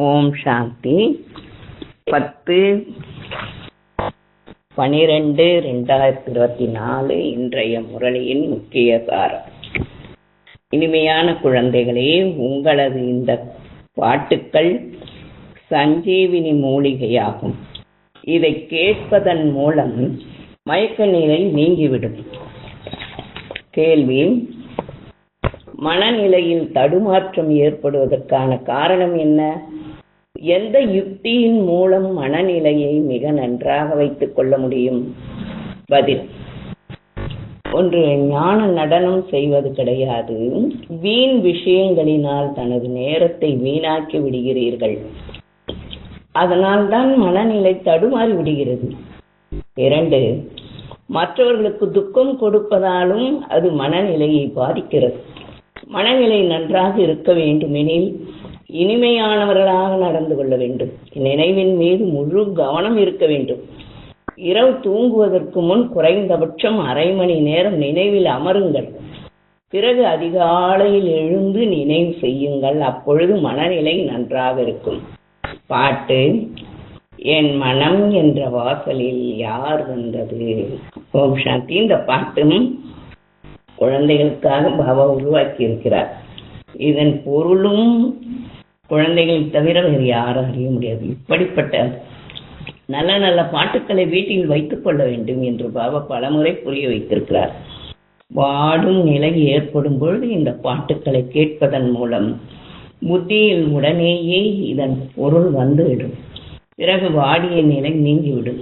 ஓம் சாந்தி. பத்து பனிரெண்டு ரெண்டாயிரத்தி இருபத்தி நாலு இன்றைய முரளியின் முக்கிய சாரம். இனிமையான குழந்தைகளே உங்களது இந்த பாட்டுக்கள் சஞ்சீவினி மூலிகையாகும். இதை கேட்பதன் மூலம் மயக்க நிலை நீங்கிவிடும். கேள்வி மனநிலையில் தடுமாற்றம் ஏற்படுவதற்கான காரணம் என்ன? எந்த யுக்தியின் மூலம் மனநிலையை மிக நன்றாக வைத்துக் கொள்ள முடியும்? பதில். ஒன்று ஞான நடனம் செய்வது கிடையாது. வீண் விஷயங்களினால் தனது நேரத்தை வீணாக்கி விடுகிறீர்கள். அதனால்தான் மனநிலை தடுமாறி விடுகிறது. இரண்டு மற்றவர்களுக்கு துக்கம் கொடுப்பதாலும் அது மனநிலையை பாதிக்கிறது. மனநிலை நன்றாக இருக்க வேண்டுமெனில் இனிமையானவர்களாக நடந்து கொள்ள வேண்டும். நினைவின் மீது முழு கவனம் இருக்க வேண்டும். இரவு தூங்குவதற்கு முன் குறைந்தபட்சம் அரை மணி நேரம் நினைவில் அமருங்கள். பிறகு அதிகாலையில் எழுந்து நினைவு செய்யுங்கள். அப்பொழுது மனநிலை நன்றாக இருக்கும். பாட்டு என் மனம் என்ற வாசலில் யார் வந்தது? ஓம் சாந்தி. இந்த பாட்டும் குழந்தைகளுக்காக பாபா உருவாக்கி இருக்கிறார் இதன் பொருளும் குழந்தைகளை தவிர வேறு யாரும் அறிய முடியாது. இப்படிப்பட்ட நல்ல நல்ல பாட்டுக்களை வீட்டில் வைத்துக் கொள்ள வேண்டும் என்று பாபா பலமுறை புரிய வைத்திருக்கிறார். வாடும் நிலை ஏற்படும் பொழுது இந்த பாட்டுக்களை கேட்பதன் மூலம் புத்தியில் உடனேயே இதன் பொருள் வந்துவிடும். பிறகு வாடிய நிலை நீங்கிவிடும்.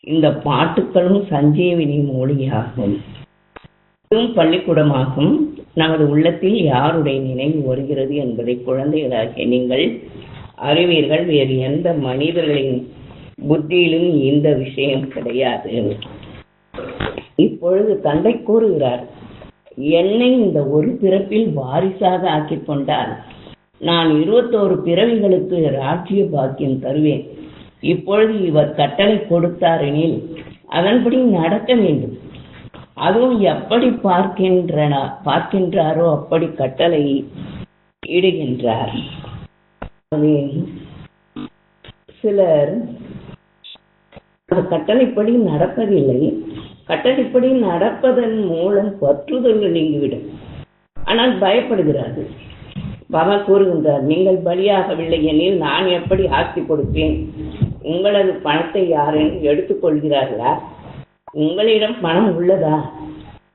இந்த பாட்டுக்களும் சஞ்சீவினி மொழியாகும். இதுவும் பள்ளிக்கூடமாகும். நமது உள்ளத்தில் யாருடைய நினைவு வருகிறது என்பதை குழந்தைகளாகிய நீங்கள் அறிவீர்கள். வேறு எந்த மனிதர்களின் புத்தியிலும் இந்த விஷயம் கிடையாது. இப்பொழுது தந்தை கூறுகிறார் என்னை இந்த ஒரு பிறப்பில் வாரிசாக ஆக்கிக் கொண்டால் நான் இருபத்தோரு பிறவிகளுக்கு ராஜ்ய பாக்கியம் தருவேன். இப்பொழுது இவர் கட்டளை கொடுத்தாரெனில் அதன்படி நடக்க வேண்டும். அதுவும் எப்படி பார்க்கின்றன பார்க்கின்றாரோ அப்படி கட்டளை இடுகின்றார். சிலர் கட்டளைப்படி நடப்பதில்லை. கட்டளைப்படி நடப்பதன் மூலம் பற்றுதல் நீங்கிவிடும். ஆனால் பயப்படுகிறார்கள். பாபா கூறுகின்றார் நீங்கள் பலியாகவில்லை எனில் நான் எப்படி ஆட்சி கொடுப்பேன்? உங்களது பணத்தை யாரேனும் எடுத்துக்கொள்கிறார்களா உங்களிடம் பணம் உள்ளதா?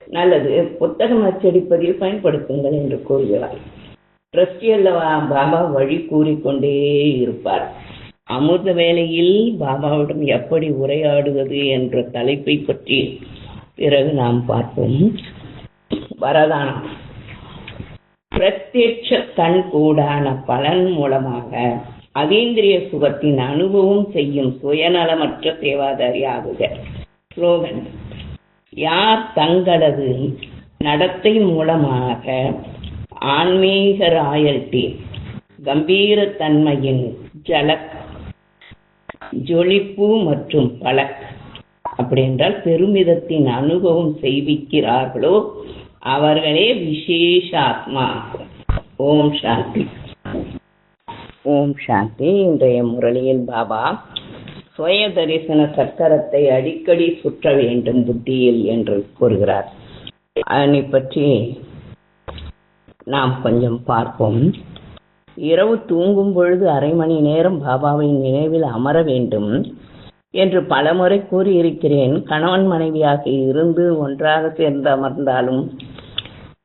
நல்லது. புத்தகம் அச்சடிப்பதில் பயன்படுத்துங்கள் என்று கூறுகிறார் ட்ரஸ்டி அல்லவா? பாபா வழி கூறிக்கொண்டே இருப்பார். அமிர்த வேலையில் பாபாவிடம் எப்படி உரையாடுவது என்ற தலைப்பை பற்றி பிறகு நாம் பார்ப்போம். வரதானம். பிரத்யட்ச கண் கூடான பலன் மூலமாக அதீந்திரிய சுகத்தின் அனுபவம் செய்யும் சுயநலமற்ற சேவாதாரி ஆகுக. ஸ்லோகன். யார் தங்களது நடத்தை மூலமாக ஆன்மீக ராயல்டி கம்பீரத்தன்மையின் ஜலக் ஜொலிப்பு மற்றும் பழக் அப்படி என்றால் பெருமிதத்தின் அனுபவம் செய்விக்கிறார்களோ அவர்களே விசேஷ ஆத்மா ஓம் சாந்தி. ஓம் சாந்தி. இன்றைய முரளியில் பாபா சுய தரிசன சக்கரத்தை அடிக்கடி சுற்ற வேண்டும் புத்தியில் என்று கூறுகிறார். அதனை பற்றி நாம் கொஞ்சம் பார்ப்போம். இரவு தூங்கும் பொழுது அரை மணி நேரம் பாபாவின் நினைவில் அமர வேண்டும் என்று பலமுறை கூறியிருக்கிறேன். கணவன் மனைவியாக இருந்து ஒன்றாக சேர்ந்து அமர்ந்தாலும்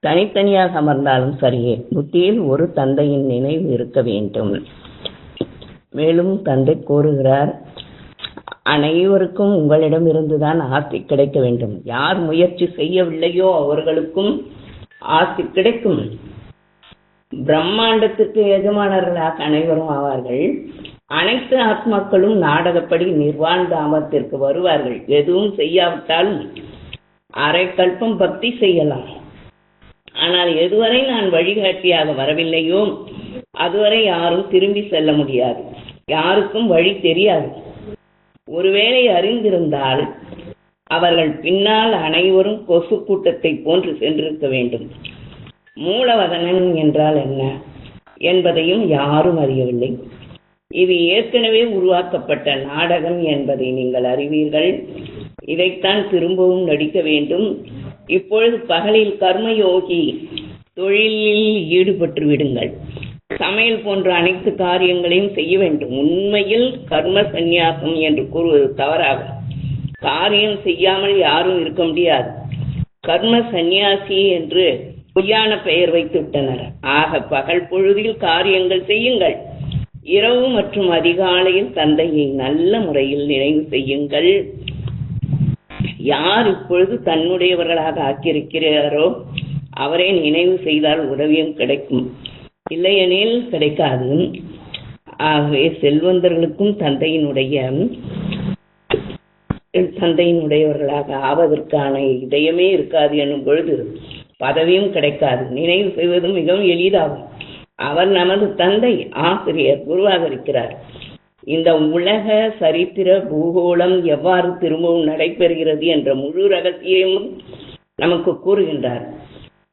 தனித்தனியாக அமர்ந்தாலும் சரியே புத்தியில் ஒரு தந்தையின் நினைவு இருக்க வேண்டும். மேலும் தந்தை கூறுகிறார் அனைவருக்கும் உங்களிடம் இருந்துதான் ஆஸ்தி கிடைக்க வேண்டும். யார் முயற்சி செய்யவில்லையோ அவர்களுக்கும் ஆஸ்தி கிடைக்கும். பிரம்மாண்டத்துக்கு எஜமானர்களாக அனைவரும் ஆவார்கள். அனைத்து ஆத்மாக்களும் நாடகப்படி நிர்வாண தாமத்திற்கு வருவார்கள். எதுவும் செய்யாவிட்டாலும் அரை கல்பம் பக்தி செய்யலாம். ஆனால் எதுவரை நான் வழிகாட்டியாக வரவில்லையோ அதுவரை யாரும் திரும்பி செல்ல முடியாது. யாருக்கும் வழி தெரியாது. ஒருவேளை அறிந்திருந்தால் அவர்கள் பின்னால் அனைவரும் கொசு கூட்டத்தை போன்று சென்றிருக்க வேண்டும். மூலவதனன் என்றால் என்ன? என்பதையும் யாரும் அறியவில்லை. இது ஏற்கனவே உருவாக்கப்பட்ட நாடகம் என்பதை நீங்கள் அறிவீர்கள். இதைத்தான் திரும்பவும் நடிக்க வேண்டும். இப்பொழுது பகலில் கர்மயோகி தொழிலில் ஈடுபட்டு விடுங்கள் சமையல் போன்ற அனைத்து காரியங்களையும் செய்ய வேண்டும். உண்மையில் கர்ம சந்நியாசம் என்று கூறுவது தவறாகும் காரியம் செய்யாமல் யாரும் இருக்க முடியாது. கர்ம சந்நியாசி என்று பொய்யான பெயர் வைத்து விட்டனர். ஆக பகல் பொழுதில் காரியங்கள் செய்யுங்கள். இரவு மற்றும் அதிகாலையில் தந்தையை நல்ல முறையில் நினைவு செய்யுங்கள். யார் இப்பொழுது தன்னுடையவர்களாக ஆக்கியிருக்கிறாரோ அவரை நினைவு செய்தால் உதவியும் கிடைக்கும். இல்லையெனில் கிடைக்காது. ஆகவே செல்வந்தர்களுக்கும் தந்தையினுடைய தந்தையினுடையவர்களாக ஆவதற்கான இதயமே இருக்காது என்னும் பொழுது பதவியும் கிடைக்காது. நினைவு செய்வதும் மிகவும் எளிதாகும். அவர் நமது தந்தை ஆசிரியர் குருவாக இருக்கிறார். இந்த உலக சரித்திர பூகோளம் எவ்வாறு திரும்பவும் நடைபெறுகிறது என்ற முழு ரகசியமும் நமக்கு கூறுகின்றார்.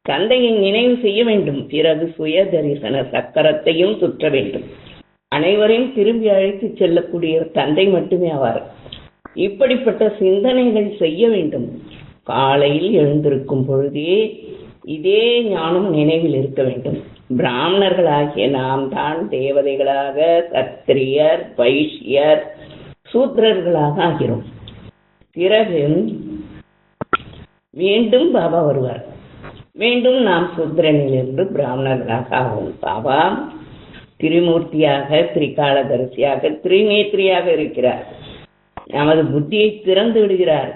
தந்தையை நினைவு செய்ய வேண்டும். பிறகு சுய தரிசன சக்கரத்தையும் சுற்ற வேண்டும். அனைவரையும் திரும்பி அழைத்து செல்லக்கூடிய தந்தை மட்டுமே ஆவார் இப்படிப்பட்ட சிந்தனைகள் செய்ய வேண்டும். காலையில் எழுந்திருக்கும் பொழுதே இதே ஞானம் நினைவில் இருக்க வேண்டும். பிராமணர்களாகிய நாம் தான் தேவதைகளாக சத்திரியர் வைஷ்யர் சூத்திரர்களாக ஆகிறோம். பிறகு மீண்டும் பாபா வருவார். மீண்டும் நாம் சூத்திரனிலிருந்து பிராமணர்களாக ஆகும் பாபா திரிமூர்த்தியாக திரிகாலதரிசியாக திரிநேத்திரியாக இருக்கிறார். நமது புத்தியை திறந்து விடுகிறார்.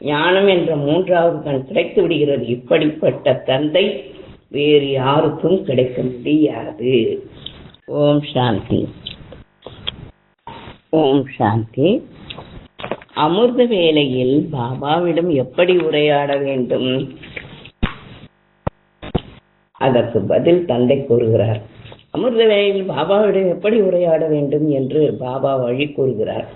ஞானம் என்ற மூன்றாவது கண் கிடைத்து விடுகிறது. இப்படிப்பட்ட தந்தை வேறு யாருக்கும் கிடைக்க முடியாது. ஓம் சாந்தி. ஓம் சாந்தி. அமிர்த வேளையில் பாபாவிடம் எப்படி உரையாட வேண்டும்? அதற்கு பதில் தந்தை கூறுகிறார். அமிர்த வேளையில் பாபாவிடம் எப்படி உரையாட வேண்டும் என்று பாபா வழி கூறுகிறார்.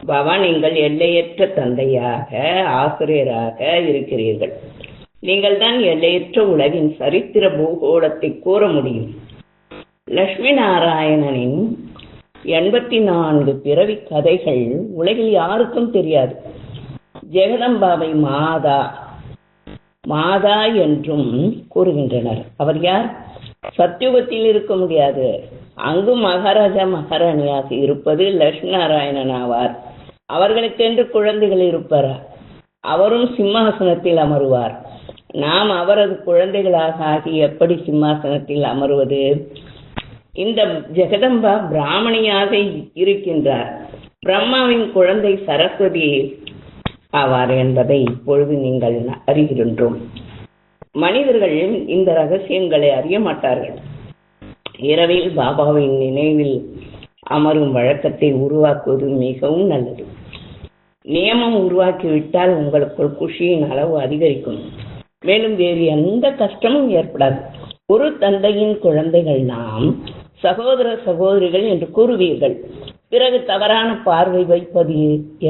பாபா நீங்கள் எல்லையற்ற தந்தையாக ஆசிரியராக இருக்கிறீர்கள். நீங்கள் தான் எல்லையற்ற உலகின் சரித்திர பூகோளத்தை கூற முடியும். லட்சுமி நாராயணனின் எண்பத்தி நான்கு பிறவி கதைகள் உலகில் யாருக்கும் தெரியாது. ஜெகதம்பாவை மாதா மாதா என்றும் கூறுகின்றனர். அவர் யார்? சத்தியுகத்தில் இருக்க முடியாது. அங்கு மகாராஜா மகாராணியாக இருப்பது லட்சுமி நாராயணன் ஆவார் அவர்களுக்கென்று குழந்தைகள் இருப்பார். அவரும் சிம்மாசனத்தில் அமருவார். நாம் அவரது குழந்தைகளாக ஆகி எப்படி சிம்மாசனத்தில் அமருவது? இந்த ஜெகதம்பா பிராமணியாக இருக்கின்றார். பிரம்மாவின் குழந்தை சரஸ்வதி ஆவார் என்பதை இப்பொழுது நீங்கள் அறிகின்றோம் மனிதர்கள் இந்த ரகசியங்களை அறிய மாட்டார்கள். இரவில் பாபாவின் நினைவில் அமரும் வழக்கத்தை உருவாக்குவது மிகவும் நல்லது. நியமம் உருவாக்கிவிட்டால் உங்களுக்குள் குஷியின் அளவு அதிகரிக்கும். மேலும் வேறு எந்த கஷ்டமும் ஏற்படாது. ஒரு தந்தையின் குழந்தைகள் நாம் சகோதர சகோதரிகள் என்று கூறுவீர்கள். பிறகு தவறான பார்வை வைப்பது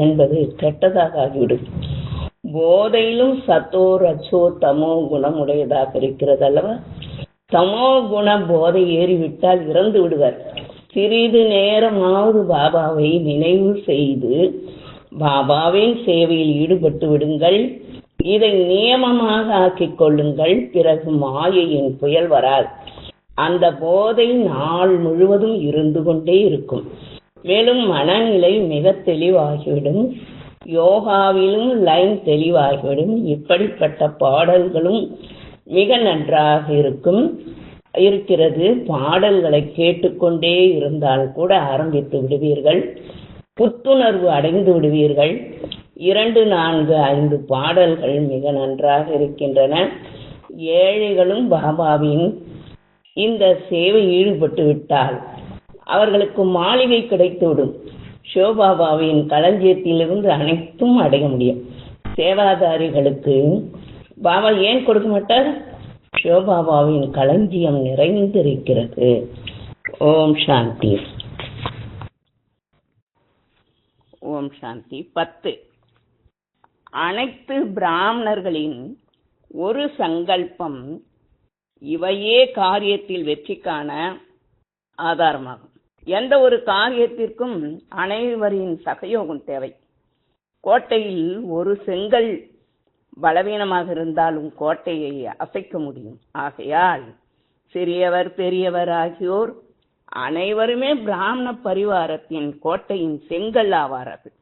என்பது கெட்டதாக ஆகிவிடும். போதையிலும் சத்தோ ரச்சோ தமோ குணம் உடையதாக இருக்கிறது அல்லவா? தமோ குண போதை ஏறிவிட்டால் இறந்து விடுவர். சிறிது நேரமாவது பாபாவை நினைவு செய்து பாபாவின் சேவையில் ஈடுபட்டு விடுங்கள். இதை நியமமாக ஆக்கிக் கொள்ளுங்கள். பிறகு மாயையின் புயல் வராது. அந்த போதை நாள் முழுவதும் இருந்து கொண்டே இருக்கும். மேலும் மனநிலை மிக தெளிவாகிவிடும். யோகாவிலும் லைன் தெளிவாகிவிடும். இப்படிப்பட்ட பாடல்களும் மிக நன்றாக இருக்கும். இருக்கிறது. பாடல்களை கேட்டுக்கொண்டே இருந்தால் கூட ஆரம்பித்து விடுவீர்கள். புத்துணர்வு அடைந்து விடுவீர்கள். இரண்டு நான்கு ஐந்து பாடல்கள் மிக நன்றாக இருக்கின்றன. ஏழைகளும் பாபாவின் இந்த சேவை ஈடுபட்டு விட்டால் அவர்களுக்கு மாளிகை கிடைத்துவிடும். சிவபாபாவின் களஞ்சியத்திலிருந்து அனைத்தும் அடைய முடியும். சேவாதாரிகளுக்கு பாபா ஏன் கொடுக்க மாட்டார்? சிவபாபாவின் களஞ்சியம் நிறைந்திருக்கிறது. ஓம் சாந்தி. ஓம் சாந்தி. பத்து. அனைத்து பிராமணர்களின் ஒரு சங்கல்பம் இவையே காரியத்தில் வெற்றி காண ஆதாரமாகும். எந்த ஒரு காரியத்திற்கும் அனைவரின் சகயோகம் தேவை. கோட்டையில் ஒரு செங்கல் பலவீனமாக இருந்தாலும் கோட்டையை அசைக்க முடியும். ஆகையால் சிறியவர் பெரியவர் ஆகியோர் அனைவருமே பிராமண பரிவாரத்தின் கோட்டையின் செங்கல் ஆவார்கள்.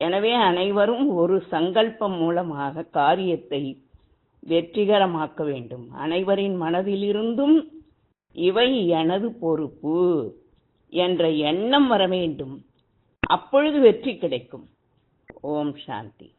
எனவே அனைவரும் ஒரு சங்கல்பம் மூலமாக காரியத்தை வெற்றிகரமாக்க வேண்டும். அனைவரின் மனதிலிருந்தும் இவை எனது பொறுப்பு. என்ற எண்ணம் வர வேண்டும். அப்பொழுது வெற்றி கிடைக்கும். ஓம் சாந்தி.